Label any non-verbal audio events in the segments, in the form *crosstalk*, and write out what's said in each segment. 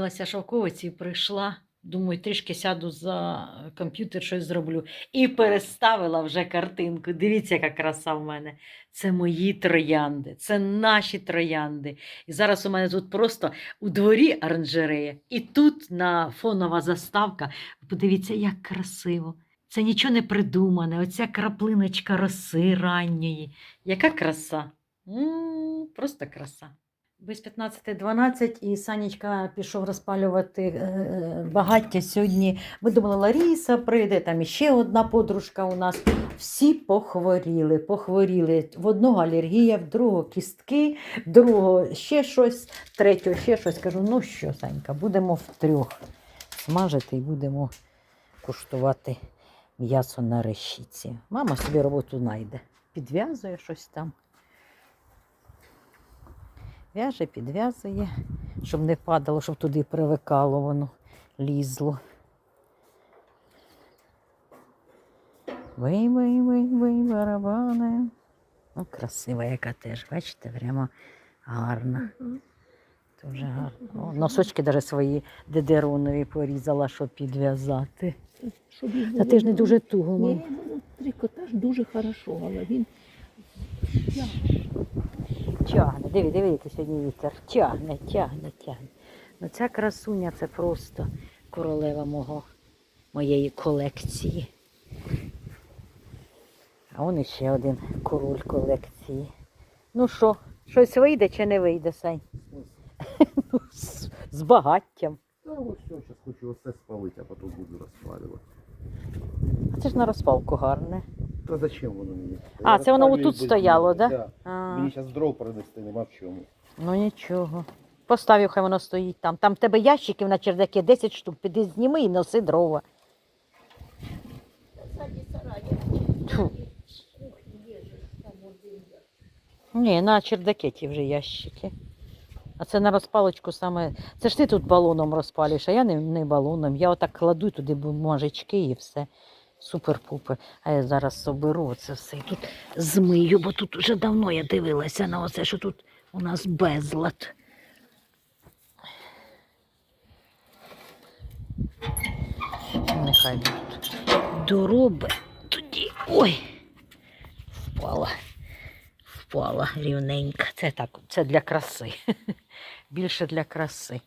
Лася Шовковиці прийшла. Думаю, трішки сяду за комп'ютер, щось зроблю. І переставила вже картинку. Дивіться, яка краса в мене. Це мої троянди, це наші троянди. І зараз у мене тут просто у дворі оранжерея, і тут на фонова заставка. Подивіться, як красиво. Це нічого не придумане. Оця краплиночка роси ранньої. Яка краса? м просто краса. Без 15.12 і Санечка пішов розпалювати е, багаття сьогодні. Ми думали, Ларіса прийде, там іще одна подружка у нас. Всі похворіли, похворіли. В одного алергія, в другого кістки, в другого ще щось, третього ще щось. Кажу, ну що, Санька, будемо втрьох смажити і будемо куштувати м'ясо на решіці. Мама собі роботу знайде. Підв'язує щось там. В'яже, підв'язує, щоб не падало, щоб туди привикало воно, лізло. Вий, вий, вий, вий, барабани. Ну, красива яка теж, бачите, прямо гарна. Дуже гарно. О, носочки навіть свої дедеронові порізала, щоб підв'язати. Щоб Та ти ж не дуже туго. Ні, ну, трикотаж дуже хорошо, але він Тягне, диви, диви, який сьогодні вітер. Тягне, тягне, тягне. Ну ця красуня це просто королева мого, моєї колекції. А он іще один король колекції. Ну що, щось вийде чи не вийде, Сань? *laughs* Ну, з, з багаттям. Вот все, сейчас хочу все спалить, а потом буду розпалювати. А це ж на розпалку гарне. Та зачем воно мені? А, Я це воно отут без стояло, нього. да? А, Мені зараз дров принести нема в чому. ну нічого. Поставив, хай воно стоїть там. Там в тебе ящиків на чердакі 10 штук. Піди зніми і носи дрова. Тьфу. Ні, на чердакеті вже ящики. А це на розпалочку саме. Це ж ти тут балоном розпалюєш, а я не, не балоном. Я отак кладу туди бумажечки і все. Супер-пупер. А я зараз соберу це все і тут змию, бо тут вже давно я дивилася на оце, що тут у нас безлад. Нехай будуть дороби тоді. Ой, впала. Впала рівненько. Це так, це для краси. *laughs* Більше для краси.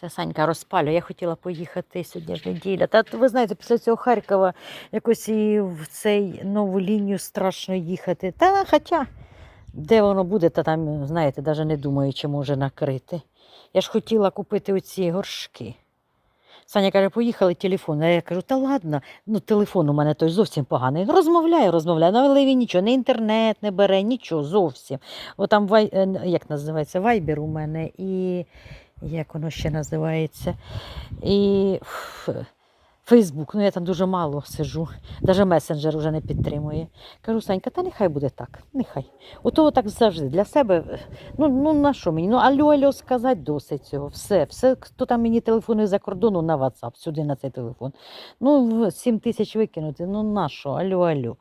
Це Санька розпалює. Я хотіла поїхати сьогодні ж неділя. Та ви знаєте, після цього Харкова якось і в цей нову лінію страшно їхати. Та хоча, де воно буде, та там, знаєте, навіть не думаю, чи може накрити. Я ж хотіла купити оці горшки. Саня каже, поїхали телефон. А я кажу, та ладно, ну телефон у мене той зовсім поганий. Розмовляю, розмовляю, ну, але нічого, не інтернет не бере, нічого зовсім. О, там е, як називається, вайбер у мене і як воно ще називається. І Фейсбук, ну я там дуже мало сижу, навіть месенджер вже не підтримує. Кажу, Санька, та нехай буде так, нехай. Ото так завжди для себе. Ну, ну на що мені? Ну, алло, алло, сказати досить цього. Все, все, хто там мені телефонує за кордону на WhatsApp, сюди на цей телефон. Ну, в 7 тисяч викинути, ну на що? Алло, алло.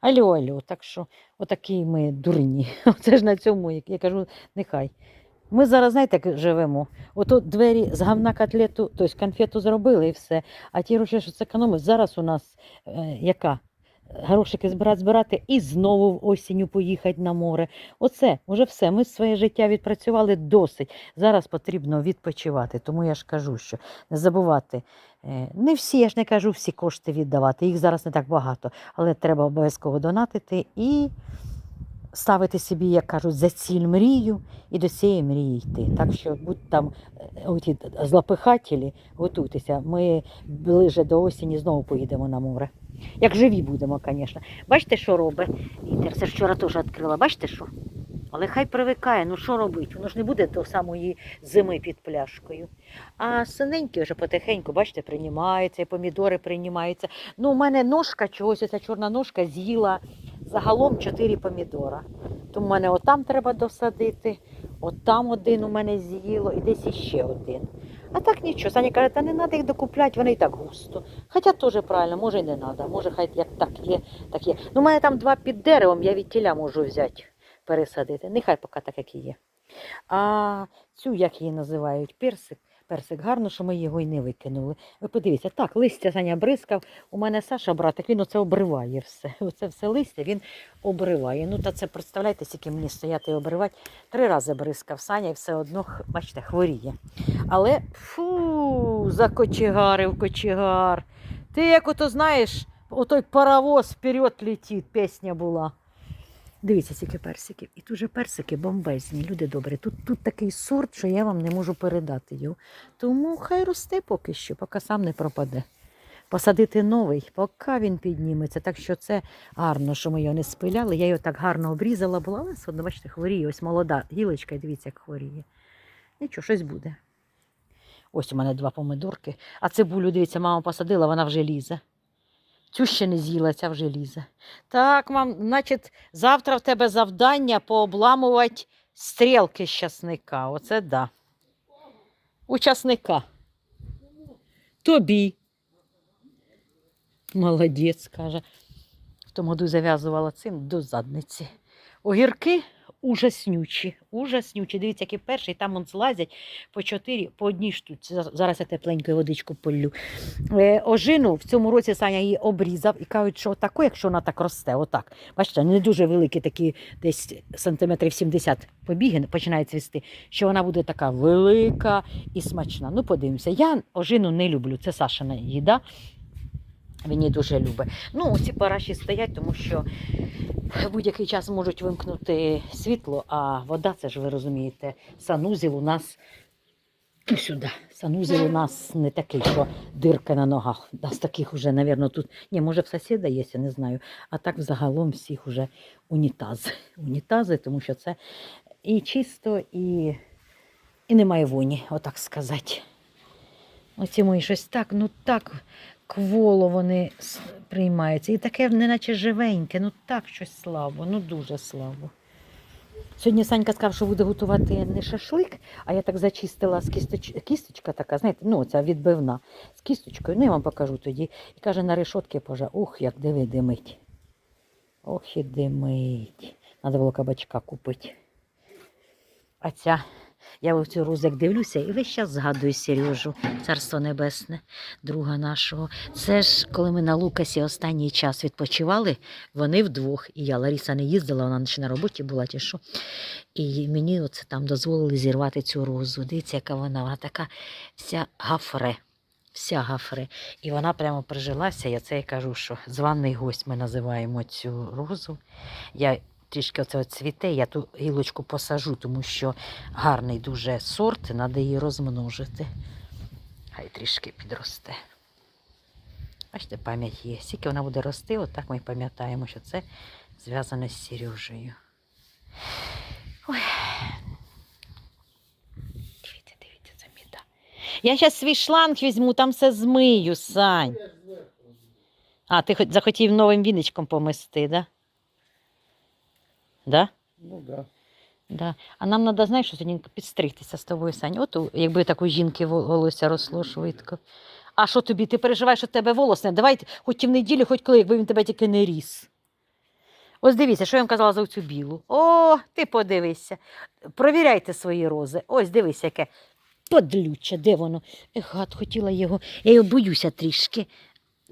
Алло, алло. Так що, отакі ми дурні. *laughs* Це ж на цьому, я кажу, нехай. Ми зараз, знаєте, як живемо. Ото двері з гавна котлету, тобто конфету зробили і все. А ті гроші, що зекономив, зараз у нас е, яка? Грошики збирати, збирати і знову в осінню поїхати на море. Оце, вже все. Ми своє життя відпрацювали досить. Зараз потрібно відпочивати. Тому я ж кажу, що не забувати. е, Не всі, я ж не кажу, всі кошти віддавати. Їх зараз не так багато, але треба обов'язково донатити і ставити собі, як кажуть, за ціль мрію і до цієї мрії йти. Так що будь там е, оті злопихателі, готуйтеся. Ми ближе до осені знову поїдемо на море. Як живі будемо, звісно. Бачите, що робить вітер? Це вчора теж відкрила. Бачите що? Але хай привикає, ну що робить? Воно ж не буде до самої зими під пляшкою. А синенькі вже потихеньку, бачите, приймаються, і помідори приймаються. Ну, у мене ножка чогось, ця чорна ножка з'їла загалом 4 помідора. То в мене отам треба досадити, отам один у мене з'їло і десь іще один. А так нічого. Саня каже, та не треба їх докупляти, вони і так густо. Хоча теж правильно, може і не треба. Може, хай як так є, так є. Ну, у мене там два під деревом, я від тіля можу взяти, пересадити. Нехай поки так, як і є. А цю, як її називають, персик. Персик, гарно, що ми його й не викинули. Ви подивіться, так, листя Саня бризкав. У мене Саша, братик, він оце обриває все. *laughs* Оце все листя він обриває. Ну, та це представляєте, скільки мені стояти і обривати. Три рази бризкав Саня і все одно, бачите, хворіє. Але фу, закочегарив кочегар. Ти як ото знаєш, отой паровоз вперед летить, пісня була. Дивіться, скільки персиків. І тут же персики бомбезні, люди добрі. Тут, тут такий сорт, що я вам не можу передати його. Тому хай росте поки що, поки сам не пропаде. Посадити новий, поки він підніметься. Так що це гарно, що ми його не спиляли. Я його так гарно обрізала була, але одно, бачите, хворіє. Ось молода гілочка, дивіться, як хворіє. Нічого, щось буде. Ось у мене два помидорки. А цибулю, дивіться, мама посадила, вона вже лізе. Цю ще не з'їла, ця вже лізе. Так, мам, значить, завтра в тебе завдання пообламувати стрілки з часника. Оце да. У часника. Тобі. Молодець, каже. В тому году зав'язувала цим до задниці. Огірки ужаснючі, ужаснючі. Дивіться, які перший, там он злазять по чотири, по одній штуці. Зараз я тепленькою водичку полю. Е, ожину в цьому році Саня її обрізав і кажуть, що тако, якщо вона так росте, отак. Бачите, не дуже великі такі, десь сантиметрів 70 побіги починає цвісти, що вона буде така велика і смачна. Ну, подивимося. Я ожину не люблю, це Сашина їда. Він її дуже любить. Ну, ці параші стоять, тому що в будь-який час можуть вимкнути світло, а вода, це ж ви розумієте, санузел у нас ну, сюди. Санузел у нас не такий, що дирка на ногах. Да, з таких уже, мабуть, тут. Ні, може, в сусіда є, я не знаю. А так взагалом всіх уже унітази. Унітази, тому що це і чисто, і, і немає воні, отак сказати. Оці мої щось так, ну так кволо вони приймаються. І таке, неначе живеньке, ну так щось слабо, ну дуже слабо. Сьогодні Санька сказав, що буде готувати не шашлик, а я так зачистила з кісточ... кісточка така, знаєте, ну ця відбивна з кісточкою. Ну, я вам покажу тоді. І каже, на решотки поже, ух, як диви, димить. Ох і димить. Треба було кабачка купити. А ця, я в цю розик дивлюся і весь час згадую Сережу, царство небесне, друга нашого. Це ж коли ми на Лукасі останній час відпочивали, вони вдвох. І я Ларіса не їздила, вона ще на роботі була, чи що. І мені оце там дозволили зірвати цю розу. Дивіться, яка вона, вона така вся гафре. Вся гафре. І вона прямо прижилася. Я це і кажу, що званий гость ми називаємо цю розу. Я трішки оце цвіте, я ту гілочку посажу, тому що гарний дуже сорт, треба її розмножити. Хай трішки підросте. Бачите, пам'ять є. Скільки вона буде рости, отак ми пам'ятаємо, що це зв'язане з Сережею. Ой. Дивіться, дивіться, це біда. Я зараз свій шланг візьму, там все змию, Сань. А, ти захотів новим віничком помести, да? Да? Ну да. Да. А нам треба, знаєш, що підстригтися з тобою, Сань. От якби так жінки волосся росло швидко. А що тобі? Ти переживаєш, що в тебе волос не? Давай хоч і в неділю, хоч коли, якби він тебе тільки не ріс. Ось дивіться, що я вам казала за цю білу. О, ти подивися. Провіряйте свої рози. Ось дивись яке подлюче, де воно? Ех, гад, хотіла його. Я його боюся трішки.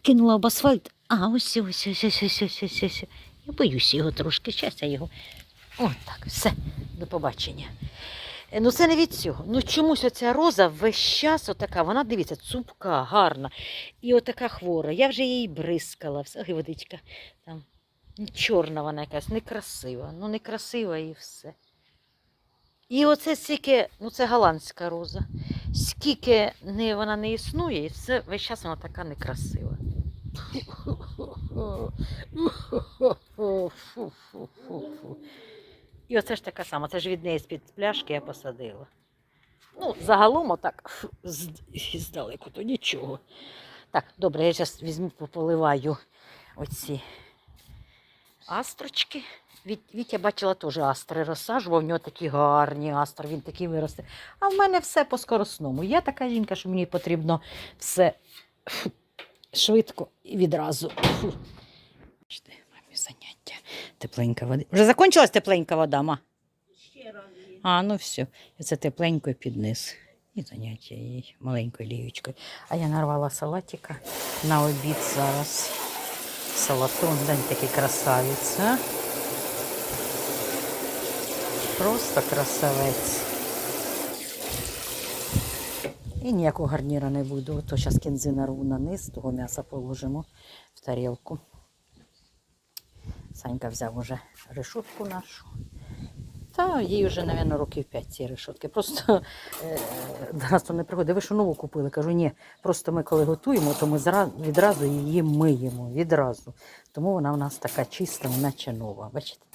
Кинула об асфальт, а ось ось ось ось ось ось ось. ось. Я боюся його трошки. Щас я його. О, так, все, до побачення. Е, Ну, це не від цього. Ну чомусь оця роза весь час отака, вона дивіться, цупка, гарна. І отака хвора. Я вже її бризкала, все, ой, водичка. Там. Чорна вона якась, некрасива. Ну, некрасива і все. І оце стільки, ну це голландська роза. Скільки не, вона не існує, і все весь час вона така некрасива. *laughs* І оце ж така сама, це ж від неї з-під пляшки я посадила. Ну, загалом отак здалеку, то нічого. Так, добре, я зараз візьму, пополиваю оці астрочки. Вітя бачила теж астри розсаджував, в нього такі гарні астри, він такий виросте. А в мене все по скоросному. Я така жінка, що мені потрібно все швидко і відразу. Фу. Заняття. Тепленька вода. Вже закінчилась тепленька вода, ма? Ще є. А, ну все. Це тепленько під низ. І заняття її маленькою лієчкою. А я нарвала салатика на обід зараз. Салатон, день такий красавець, а? Просто красавець. І ніякого гарніра не буду. Ото зараз кінзи нарву на низ, того м'яса положимо в тарілку. Санька взяв уже решетку нашу. Та їй вже, мабуть, років 5 ці решетки. Просто е, то не приходить. Ви що нову купили? Кажу, ні. Просто ми коли готуємо, то ми відразу її миємо. Відразу. Тому вона у нас така чиста, наче нова. Бачите?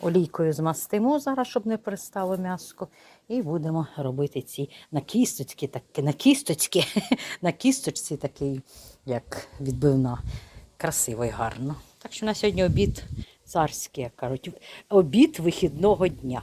Олійкою змастимо зараз, щоб не пристало м'яско. І будемо робити ці на кісточки, так, на кісточки, *laughs* на кісточці такий, як відбивна. Красиво і гарно. Так що на сьогодні обід царський, як кажуть, обід вихідного дня.